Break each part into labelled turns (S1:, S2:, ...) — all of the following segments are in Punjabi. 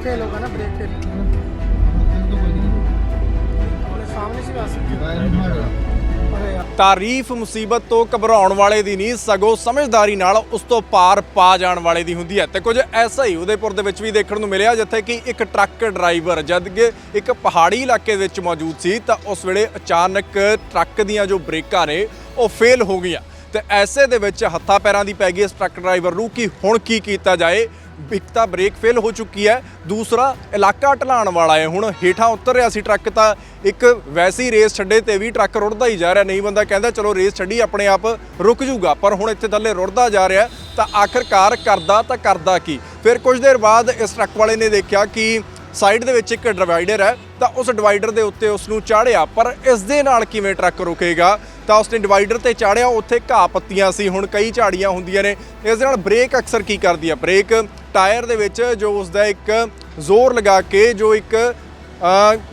S1: ब्रेक फेल होगा ना ब्रेक फेल अपने सामने से भी आ सकते अरे यार
S2: ਤਾਰੀਫ ਮੁਸੀਬਤ ਤੋਂ ਘਬਰਾਉਣ ਵਾਲੇ ਦੀ ਨਹੀਂ ਸਗੋਂ ਸਮਝਦਾਰੀ ਨਾਲ ਉਸ ਤੋਂ ਪਾਰ ਪਾ ਜਾਣ ਵਾਲੇ ਦੀ ਹੁੰਦੀ ਹੈ ਤੇ ਕੁਝ ਐਸਾ ਹੀ ਉਦੇਪੁਰ ਦੇ ਵਿੱਚ ਵੀ ਦੇਖਣ ਨੂੰ ਮਿਲਿਆ ਜਿੱਥੇ ਕਿ ਇੱਕ ਟਰੱਕ ਡਰਾਈਵਰ ਜਦ ਕਿ ਇੱਕ ਪਹਾੜੀ ਇਲਾਕੇ ਵਿੱਚ ਮੌਜੂਦ ਸੀ ਤਾਂ ਉਸ ਵੇਲੇ ਅਚਾਨਕ ਟਰੱਕ ਦੀਆਂ ਜੋ ਬ੍ਰੇਕਾਂ ਨੇ ਉਹ ਫੇਲ ਹੋ ਗਈਆਂ ਤੇ ਐਸੇ ਦੇ ਵਿੱਚ ਹੱਥਾਂ ਪੈਰਾਂ ਦੀ ਪੈ ਗਈ ਇਸ ਟਰੱਕ ਡਰਾਈਵਰ ਨੂੰ ਕਿ ਹੁਣ ਕੀ ਕੀਤਾ ਜਾਏ ਇੱਕ ਤਾਂ ਬ੍ਰੇਕ ਫੇਲ ਹੋ ਚੁੱਕੀ ਹੈ। ਦੂਸਰਾ, ਇਲਾਕਾ ਢਲਾਣ ਵਾਲਾ ਹੈ। ਹੁਣ ਹੇਠਾਂ ਉਤਰ ਰਿਹਾ ਸੀ ਟਰੱਕ ਤਾਂ ਇੱਕ ਵੈਸੀ ਰੇਸ ਛੱਡੇ ਤੇ ਵੀ ਟਰੱਕ ਰੁੜਦਾ ਹੀ ਜਾ ਰਿਹਾ। ਨਹੀਂ ਬੰਦਾ ਕਹਿੰਦਾ, ਚਲੋ ਰੇਸ ਛੱਡੀ, ਆਪਣੇ ਆਪ ਰੁਕ ਜੂਗਾ। ਪਰ ਹੁਣ ਇੱਥੇ ਥੱਲੇ ਰੁੜਦਾ ਜਾ ਰਿਹਾ। ਤਾਂ ਆਖਰਕਾਰ ਕਰਦਾ ਤਾਂ ਕਰਦਾ ਕੀ? ਫਿਰ ਕੁਝ ਦੇਰ ਬਾਅਦ ਇਸ ਟਰੱਕ ਵਾਲੇ ਨੇ ਦੇਖਿਆ ਕਿ ਸਾਈਡ ਦੇ ਵਿੱਚ ਇੱਕ ਡਿਵਾਈਡਰ ਹੈ। ਤਾਂ ਉਸ ਡਿਵਾਈਡਰ ਦੇ ਉੱਤੇ ਉਸ ਨੂੰ ਚਾੜਿਆ। ਪਰ ਇਸ ਦੇ ਨਾਲ ਕਿਵੇਂ ਟਰੱਕ ਰੁਕੇਗਾ? ਤਾਂ ਉਸਨੇ ਡਿਵਾਈਡਰ ਤੇ ਚਾੜਿਆ। ਉੱਥੇ ਘਾਹ ਪੱਤੀਆਂ ਸੀ। ਹੁਣ ਕਈ ਝਾੜੀਆਂ ਹੁੰਦੀਆਂ ਨੇ। ਇਸ ਦੇ ਨਾਲ ਬ੍ਰੇਕ ਅਕਸਰ ਕੀ ਕਰਦੀ ਹੈ? ਬ੍ਰੇਕ ਟਾਇਰ ਦੇ ਵਿੱਚ ਜੋ ਉਸ ਦਾ ਇੱਕ ਜ਼ੋਰ ਲਗਾ ਕੇ ਜੋ ਇੱਕ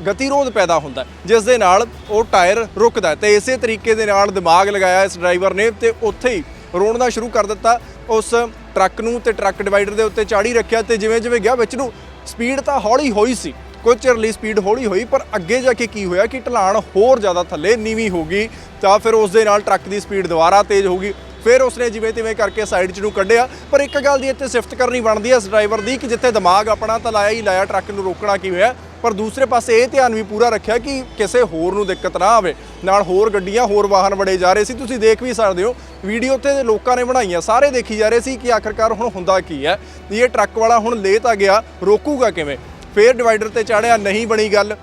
S2: ਗਤੀਰੋਧ ਪੈਦਾ ਹੁੰਦਾ ਜਿਸ ਦੇ ਨਾਲ ਉਹ ਟਾਇਰ ਰੁਕਦਾ ਹੈ। ਤੇ ਇਸੇ ਤਰੀਕੇ ਦੇ ਨਾਲ ਦਿਮਾਗ ਲਗਾਇਆ ਇਸ ਡਰਾਈਵਰ ਨੇ ਤੇ ਉੱਥੇ ਹੀ ਰੋਣਨਾ ਸ਼ੁਰੂ ਕਰ ਦਿੱਤਾ। ਉਸ ਟਰੱਕ ਨੂੰ ਤੇ ਟਰੱਕ ਡਿਵਾਈਡਰ ਦੇ ਉੱਤੇ ਚਾੜੀ ਰੱਖਿਆ ਤੇ ਜਿਵੇਂ ਜਿਵੇਂ ਗਿਆ, ਵਿੱਚ ਨੂੰ ਸਪੀਡ ਤਾਂ ਹੌਲੀ ਹੋਈ ਸੀ, ਕੁਝ ਚਿਰ ਲਈ ਸਪੀਡ ਹੌਲੀ ਹੋਈ, ਪਰ ਅੱਗੇ ਜਾ ਕੇ ਕੀ ਹੋਇਆ ਕਿ ਢਲਾਣ ਹੋਰ ਜ਼ਿਆਦਾ ਥੱਲੇ ਨੀਵੀਂ ਹੋ ਗਈ। ਤਾਂ ਫਿਰ ਉਸ ਦੇ ਨਾਲ ਟਰੱਕ ਦੀ ਸਪੀਡ ਦੁਬਾਰਾ ਤੇਜ਼ ਹੋ ਗਈ। ਫਿਰ ਉਸਨੇ ਜਿਵੇਂ ਤਿਵੇਂ ਕਰਕੇ ਸਾਈਡ 'ਚ ਨੂੰ ਕੱਢਿਆ। ਪਰ ਇੱਕ ਗੱਲ ਦੀ ਇੱਥੇ ਸਿਫਤ ਕਰਨੀ ਬਣਦੀ ਹੈ ਇਸ ਡਰਾਈਵਰ ਦੀ ਕਿ ਜਿੱਥੇ ਦਿਮਾਗ ਆਪਣਾ ਤਾਂ ਲਾਇਆ ਹੀ ਲਾਇਆ, ਟਰੱਕ ਨੂੰ ਰੋਕਣਾ ਕਿਵੇਂ ਹੈ ਪਰ ਦੂਸਰੇ ਪਾਸੇ ਇਹ ਧਿਆਨ ਵੀ ਪੂਰਾ ਰੱਖਿਆ ਕਿ ਕਿਸੇ ਹੋਰ ਨੂੰ ਦਿੱਕਤ ਨਾ ਆਵੇ। ਨਾਲ ਹੋਰ ਗੱਡੀਆਂ, ਹੋਰ ਵਾਹਨ ਵੜੇ ਜਾ ਰਹੇ ਸੀ। ਤੁਸੀਂ ਦੇਖ ਵੀ ਸਕਦੇ ਹੋ, ਵੀਡੀਓ ਤੇ ਲੋਕਾਂ ਨੇ ਬਣਾਈਆਂ। ਸਾਰੇ ਦੇਖੀ ਜਾ ਰਹੇ ਸੀ ਕਿ ਆਖਰਕਾਰ ਹੁਣ ਹੁੰਦਾ ਕੀ ਹੈ। ਇਹ ਟਰੱਕ ਵਾਲਾ ਹੁਣ ਲੈ ਤਾਂ ਗਿਆ, ਰੋਕੂਗਾ ਕਿਵੇਂ? ਫੇਰ ਡਿਵਾਈਡਰ ਤੇ ਚਾੜਿਆ, ਨਹੀਂ ਬਣੀ ਗੱਲ।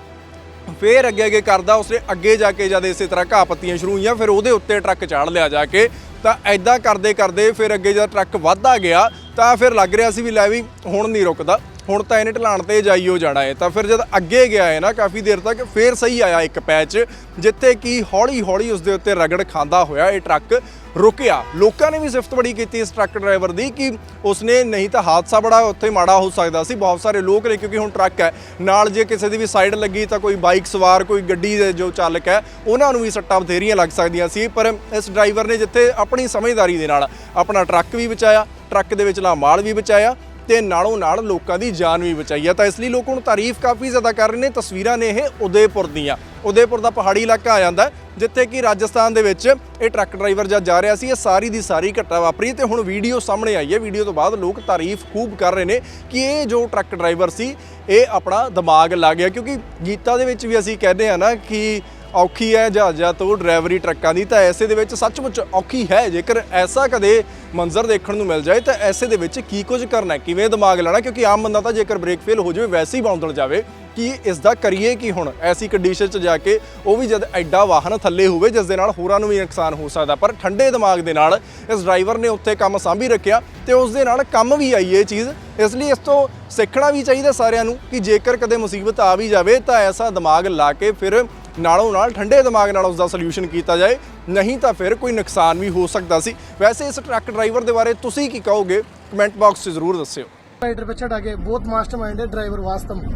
S2: ਫੇਰ ਅੱਗੇ ਅੱਗੇ ਕਰਦਾ, ਉਸਨੇ ਅੱਗੇ ਜਾ ਕੇ ਜਦ ਇਸੇ ਤਰ੍ਹਾਂ ਘਾਹ ਪੱਤੀਆਂ ਸ਼ੁਰੂ ਹੋਈਆਂ, ਫਿਰ ਉਹਦੇ ਉੱਤੇ ਟਰੱਕ ਚਾੜ ਲਿਆ ਜਾ ਕੇ। ਤਾਂ ਐਦਾਂ ਕਰਦੇ ਕਰਦੇ ਫਿਰ ਅੱਗੇ ਜਦ ਟਰੱਕ ਵੱਧਦਾ ਗਿਆ ਤਾਂ ਫਿਰ ਲੱਗ ਰਿਹਾ ਸੀ ਵੀ ਲੈ ਵੀ ਹੁਣ ਨਹੀਂ ਰੁਕਦਾ। ਹੁਣ ਤਾਂ ਇਹਨੇ ਢਲਾਣ ਤੇ ਜਾਈਓ ਜਾਣਾ ਹੈ। ਤਾਂ ਫਿਰ ਜਦ ਅੱਗੇ ਗਿਆ ਹੈ ਨਾ, ਕਾਫੀ ਦੇਰ ਤੱਕ ਫੇਰ ਸਹੀ ਆਇਆ ਇੱਕ ਪੈਚ, ਜਿੱਥੇ ਕਿ ਹੌਲੀ ਹੌਲੀ ਉਸ ਦੇ ਉੱਤੇ ਰਗੜ ਖਾਂਦਾ ਹੋਇਆ ਇਹ ਟਰੱਕ ਰੁਕਿਆ। ਲੋਕਾਂ ਨੇ ਵੀ ਸਿਫਤ ਬੜੀ ਕੀਤੀ ਇਸ ਟਰੱਕ ਡਰਾਈਵਰ ਦੀ ਕਿ ਉਸਨੇ ਨਹੀਂ ਤਾਂ ਹਾਦਸਾ ਬੜਾ ਉੱਥੇ ਮਾੜਾ ਹੋ ਸਕਦਾ ਸੀ, ਬਹੁਤ ਸਾਰੇ ਲੋਕ ਨੇ ਕਿਉਂਕਿ ਹੁਣ ਟਰੱਕ ਹੈ। ਨਾਲ ਜੇ ਕਿਸੇ ਦੀ ਵੀ ਸਾਈਡ ਲੱਗੀ ਤਾਂ ਕੋਈ ਬਾਈਕ ਸਵਾਰ, ਕੋਈ ਗੱਡੀ ਦੇ ਜੋ ਚਾਲਕ ਹੈ, ਉਹਨਾਂ ਨੂੰ ਵੀ ਸੱਟਾਂ ਬਥੇਰੀਆਂ ਲੱਗ ਸਕਦੀਆਂ ਸੀ। ਪਰ ਇਸ ਡਰਾਈਵਰ ਨੇ ਜਿੱਥੇ ਆਪਣੀ ਸਮਝਦਾਰੀ ਦੇ ਨਾਲ ਆਪਣਾ ਟਰੱਕ ਵੀ ਬਚਾਇਆ, ਟਰੱਕ ਦੇ ਵਿਚਲਾ ਮਾਲ ਵੀ ਬਚਾਇਆ ਤੇ ਨਾਲੋਂ ਨਾਲ ਲੋਕਾਂ ਦੀ ਜਾਨ ਵੀ ਬਚਾਈ ਹੈ ਤਾਂ ਇਸ ਲਈ ਲੋਕ ਹੁਣ ਤਾਰੀਫ ਕਾਫੀ ਜ਼ਿਆਦਾ ਕਰ ਰਹੇ ਨੇ। ਤਸਵੀਰਾਂ ਨੇ ਇਹ ਉਦੈਪੁਰ ਦੀਆਂ। ਉਦੈਪੁਰ ਦਾ ਪਹਾੜੀ ਇਲਾਕਾ ਆ ਜਾਂਦਾ ਜਿੱਥੇ ਕਿ ਰਾਜਸਥਾਨ ਦੇ ਵਿੱਚ ਇਹ ਟਰੱਕ ਡਰਾਈਵਰ ਜਦ ਜਾ ਰਿਹਾ ਸੀ, ਇਹ ਸਾਰੀ ਦੀ ਸਾਰੀ ਘਟਨਾ ਵਾਪਰੀ ਤੇ ਹੁਣ ਵੀਡੀਓ ਸਾਹਮਣੇ ਆਈ ਹੈ। ਵੀਡੀਓ ਤੋਂ ਬਾਅਦ ਲੋਕ ਤਾਰੀਫ ਖੂਬ ਕਰ ਰਹੇ ਨੇ ਕਿ ਇਹ ਜੋ ਟਰੱਕ ਡਰਾਈਵਰ ਸੀ, ਇਹ ਆਪਣਾ ਦਿਮਾਗ ਲਾ ਗਿਆ। ਕਿਉਂਕਿ ਗੀਤਾ ਦੇ ਵਿੱਚ ਵੀ ਅਸੀਂ ਕਹਿੰਦੇ ਆ ਨਾ ਕਿ ਔਖੀ ਹੈ ਜਹਾਜ਼ਾਂ ਤੋਂ ਡਰਾਈਵਰੀ ਟਰੱਕਾਂ ਦੀ, ਤਾਂ ਐਸੇ ਦੇ ਵਿੱਚ ਸੱਚਮੁੱਚ ਔਖੀ ਹੈ। ਜੇਕਰ ਐਸਾ ਕਦੇ ਮੰਜ਼ਰ ਦੇਖਣ ਨੂੰ ਮਿਲ ਜਾਏ, ਤਾਂ ਐਸੇ ਦੇ ਵਿੱਚ ਕੀ ਕੁਝ ਕਰਨਾ ਕਿਵੇਂ ਦਿਮਾਗ ਲਾਣਾ ਕਿਉਂਕਿ ਆਮ ਬੰਦਾ ਤਾਂ ਜੇਕਰ ਬ੍ਰੇਕ ਫੇਲ ਹੋ ਜਾਵੇ, ਵੈਸੇ ਹੀ ਬੌਂਦਲ ਜਾਵੇ। ਕਿ ਇਸ ਦਾ ਕਰੀਏ ਕੀ ਹੁਣ? ਐਸੀ ਕੰਡੀਸ਼ਨ 'ਚ ਜਾ ਕੇ ਉਹ ਵੀ ਜਦ ਐਡਾ ਵਾਹਨ ਥੱਲੇ ਹੋਵੇ, ਜਿਸ ਦੇ ਨਾਲ ਹੋਰਾਂ ਨੂੰ ਵੀ ਨੁਕਸਾਨ ਹੋ ਸਕਦਾ। ਪਰ ਠੰਡੇ ਦਿਮਾਗ ਦੇ ਨਾਲ ਇਸ ਡਰਾਈਵਰ ਨੇ ਉੱਥੇ ਕੰਮ ਸਾਂਭੀ ਰੱਖਿਆ ਤੇ ਉਸ ਦੇ ਨਾਲ ਕੰਮ ਵੀ ਆਈ ਇਹ ਚੀਜ਼। ਇਸ ਲਈ ਇਸ ਤੋਂ ਸਿੱਖਣਾ ਵੀ ਚਾਹੀਦਾ ਸਾਰਿਆਂ ਨੂੰ ਕਿ ਜੇਕਰ ਕਦੇ ਮੁਸੀਬਤ ਆ ਵੀ ਜਾਵੇ, ਤਾਂ ਐਸਾ ਦਿਮਾਗ ਲਾ ਕੇ ਫਿਰ ਨਾਲੋਂ ਨਾਲ ਠੰਡੇ ਦਿਮਾਗ ਨਾਲ ਉਸ ਦਾ ਸੋਲੂਸ਼ਨ ਕੀਤਾ ਜਾਏ ਨਹੀਂ ਤਾਂ ਫਿਰ ਕੋਈ ਨੁਕਸਾਨ ਵੀ ਹੋ ਸਕਦਾ ਸੀ ਵੈਸੇ ਇਸ ਟਰੱਕ ਡਰਾਈਵਰ ਦੇ ਬਾਰੇ ਤੁਸੀਂ ਕੀ ਕਹੋਗੇ ਕਮੈਂਟ ਬਾਕਸ 'ਚ ਜ਼ਰੂਰ ਦੱਸਿਓ
S1: राइडर पे चढ़ा के बहुत मास्टरमाइंड है ड्राइवर वास्तव में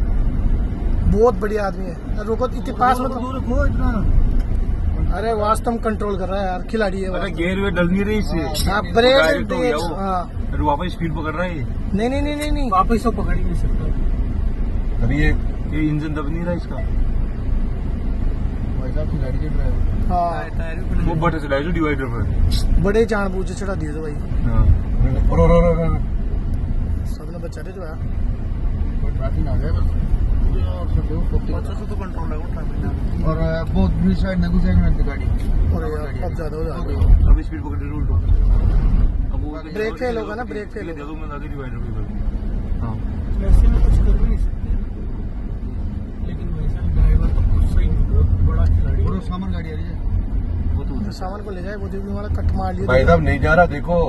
S1: बहुत बढ़िया आदमी है रोको इतने पास में तो अरे वास्तव में कंट्रोल कर रहा है यार खिलाड़ी है
S3: अरे
S1: वास्तव।
S3: गेयर वेयर डल नहीं रही इससे
S1: हाँ, ब्रेक
S3: डायरेक्ट हो गया
S1: तेज,
S3: वो।
S1: हाँ।
S3: अरे वापस स्पीड पकड़ रहा है ये।
S1: नहीं नहीं नहीं नहीं नहीं वापस तो पकड़ ही नहीं सकता
S3: अरे ये ये इंजन दब नहीं रहा इसका
S1: हाँ
S3: वो बटे चलाए जो डिवाइडर पर
S1: बड़े जानबूझ से चढ़ा दिए तो भाई
S3: हाँ
S1: सबने बच्चा जो है
S3: तो कंट्रोल है वो ट्रैफिक
S4: और बहुत भी साइड ना घुसेंगे गाड़ी
S1: और यार अब ज्यादा हो जाएगा
S3: अभी स्पीड पकड़ रही उल्टो अब वो
S1: ब्रेक फेल होगा ना, ब्रेक फेल
S3: ये
S1: होगा।
S3: देखो मैं आगे डिवाइडर पे करूँ हाँ
S1: वैसे में कुछ कर भी नहीं सकते
S4: सामान गाड़ी आ रही है।
S3: वो तो
S1: सामान को ले जाए वो जो भी वाला कट मार लिया
S5: भाई साहब नहीं जा रहा देखो।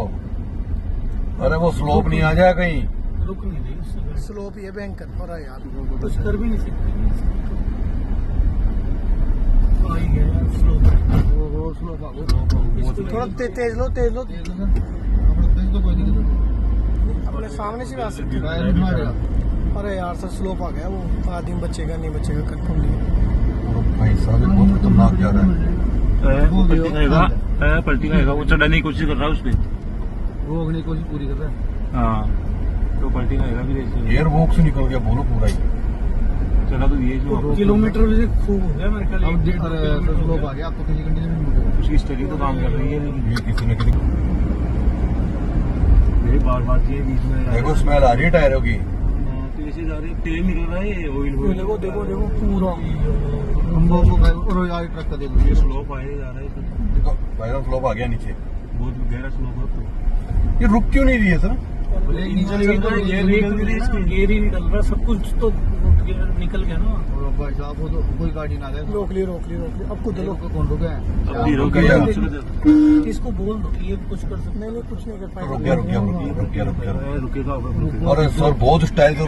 S5: अरे वो स्लोप नहीं आ जाए कहीं।
S1: रुक नहीं रही स्लोप ये भयंकर हो रहा है यार। कुछ कर भी नहीं सकते। आ ही गया यार स्लोप
S4: वो वो स्लो भागो
S1: थोड़ा तेज लो तेज लो।
S4: तेज अपने तेज तो कोई नहीं।
S1: अपने सामने से भी आ सकते अरे यार सर स्लोप आ गया वो। आदमी बचेगा नहीं बचेगा कंफर्म नहीं।
S5: भाई साहब बहुत खतरनाक जा रहा है।
S3: वो पलटी खाएगा पलटी खाएगा वो चढ़ने की कोशिश कर रहा है उस पे
S4: वो अगली कोशिश पूरी कर रहा है।
S3: हाँ तो पलटी ना आएगा भी
S5: एयर वॉक से निकल गया बोलो पूरा ही।
S3: चला तो ये जो
S1: किलोमीटर से खूब हो गया मेरे ख्याल
S4: अब डेढ़ स्लोप आ गया आपको किसी कंडीशन में
S3: उसकी स्टडी तो काम कर रही है लेकिन
S5: ये किसी न किसी
S3: बार बार ये बीच में।
S5: देखो स्मेल आ रही है टायरों की।
S3: तो ऐसे जा रहे तेल निकल रहा है ऑयल
S1: देखो देखो देखो पूरा।
S4: हम वो और यार ट्रक का देख
S3: ये
S4: लीजिए
S3: स्लोप आए जा रहा है तो
S5: देखो वायरल फ्लोप आ गया नीचे।
S3: बहुत गहरा स्लोप है तो।
S5: ये रुक क्यों नहीं रही है सर?
S4: नीचे निकल
S3: निकल
S4: गया,
S3: गया, निकल गया इसके।
S1: गेर ही निकल रहा सब कुछ तो निकल गया ना।
S4: और भाई साहब वो तो कोई गाड़ी ना दे
S1: रोक ली रोक ली रोक ली अब खुद
S4: लोग को कौन रुके हैं?
S5: गया।
S1: इसको बोल दो ये कुछ कर सकते नहीं नहीं कुछ नहीं कर
S5: रुक गया रुक
S1: पाएगा
S5: गया रुक गया रुक गया रुक गया।
S3: रुकेगा अब रुकेगा।
S5: अरे सर बहुत स्टाइल से